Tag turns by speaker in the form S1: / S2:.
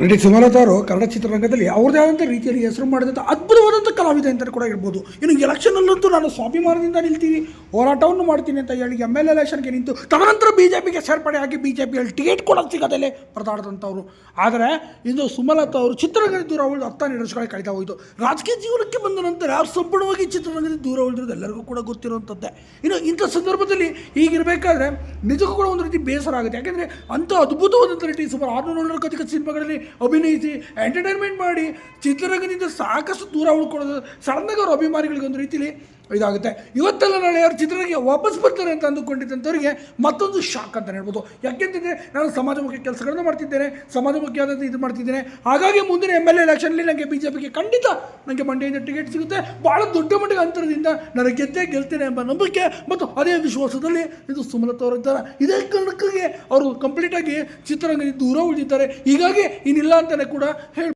S1: ನಟಿ ಸುಮಲತಾ ಅವರು ಕನ್ನಡ ಚಿತ್ರರಂಗದಲ್ಲಿ ಅವ್ರದೇ ಆದಂಥ ರೀತಿಯಲ್ಲಿ ಹೆಸರು ಮಾಡಿದಂಥ ಅದ್ಭುತವಾದಂಥ ಕಲಾವಿದ ಅಂತ ಕೂಡ ಇರ್ಬೋದು ಇನ್ನು ಎಲೆಕ್ಷನಲ್ಲಂತೂ ನಾನು ಸ್ವಾಭಿಮಾನದಿಂದ ನಿಲ್ತೀನಿ, ಹೋರಾಟವನ್ನು ಮಾಡ್ತೀನಿ ಅಂತ ಹೇಳಿ ಎಂ ಎಲ್ ಎಲೆಕ್ಷನ್ಗೆ ನಿಂತು ತದನಂತರ ಬಿ ಜೆ ಪಿಗೆ ಸೇರ್ಪಡೆ ಆಗಿ ಬಿ ಜೆ ಪಿಯಲ್ಲಿ ಟಿಕೆಟ್ ಕೊಡೋದು ಸಿಗೋದಲ್ಲೇ ಪರದಾಡಿದಂಥವ್ರು ಆದರೆ ಇಂದು ಸುಮಲತಾ ಅವರು ಚಿತ್ರರಂಗದ ದೂರ ಉಳಿದು ಹತ್ತಾರು ವರ್ಷಗಳು ಕಳೆದ ಹೋಯಿತು. ರಾಜಕೀಯ ಜೀವನಕ್ಕೆ ಬಂದ ನಂತರ ಅವ್ರು ಸಂಪೂರ್ಣವಾಗಿ ಚಿತ್ರರಂಗದ ದೂರ ಉಳಿದಿರೋದು ಎಲ್ಲರಿಗೂ ಕೂಡ ಗೊತ್ತಿರುವಂಥದ್ದೇ ಇನ್ನು ಇಂಥ ಸಂದರ್ಭದಲ್ಲಿ ಹೀಗಿರಬೇಕಾದ್ರೆ ನಿಜಕ್ಕೂ ಕೂಡ ಒಂದು ರೀತಿ ಬೇಸರ ಆಗುತ್ತೆ. ಯಾಕೆಂದರೆ ಅಂಥ ಅದ್ಭುತವಾದಂಥ ರೀತಿ ಸುಮಾರು ಆರುನೂರು ನೂರಕ್ಕೂ ಅಧಿಕ ಸಿನಿಮಾಗಳಲ್ಲಿ ಅಭಿನಯಿಸಿ ಎಂಟರ್ಟೈನ್ಮೆಂಟ್ ಮಾಡಿ, ಚಿತ್ರರಂಗದಿಂದ ಸಾಕಷ್ಟು ದೂರ ಉಳ್ಕೊಳ್ಳೋದು ಸಡನ್ನಾಗಿ ಅವ್ರ ಅಭಿಮಾನಿಗಳಿಗೆ ಒಂದು ರೀತಿಲಿ ಇದಾಗುತ್ತೆ. ಇವತ್ತೆಲ್ಲ ನಾಳೆ ಅವ್ರು ಚಿತ್ರರಂಗಕ್ಕೆ ವಾಪಸ್ ಬರ್ತಾರೆ ಅಂತ ಅಂದುಕೊಂಡಿದ್ದಂಥವ್ರಿಗೆ ಮತ್ತೊಂದು ಶಾಕ್ ಅಂತ ಹೇಳ್ಬೋದು. ಯಾಕೆಂತಂದರೆ ನಾನು ಸಮಾಜಮುಖಿ ಕೆಲಸಗಳನ್ನು ಮಾಡ್ತಿದ್ದೇನೆ ಸಮಾಜಮುಖಿಯಾದಂಥ ಇದು ಮಾಡ್ತಿದ್ದೇನೆ. ಹಾಗಾಗಿ ಮುಂದಿನ ಎಂ ಎಲ್ ಎಲೆಕ್ಷನಲ್ಲಿ ನನಗೆ ಬಿ ಜೆ ಪಿಗೆ ಖಂಡಿತ ನನಗೆ ಮಂಡ್ಯದಿಂದ ಟಿಕೆಟ್ ಸಿಗುತ್ತೆ. ಭಾಳ ದೊಡ್ಡ ಮಟ್ಟಿಗೆ ಅಂತರದಿಂದ ನಾನು ಗೆದ್ದೇ ಗೆಲ್ತೇನೆ ಎಂಬ ನಂಬಿಕೆ ಮತ್ತು ಅದೇ ವಿಶ್ವಾಸದಲ್ಲಿ ಇದು ಸುಮಲತಾ ಅವರು ಇದ್ದಾರೆ ಇದೇ ಕಾರಣಕ್ಕಾಗಿ ಅವರು ಕಂಪ್ಲೀಟಾಗಿ ಚಿತ್ರರಂಗದಿಂದ ದೂರ ಉಳಿದಿದ್ದಾರೆ. ಹೀಗಾಗಿ ಇನ್ನಿಲ್ಲ ಅಂತಲೇ ಕೂಡ ಹೇಳಿ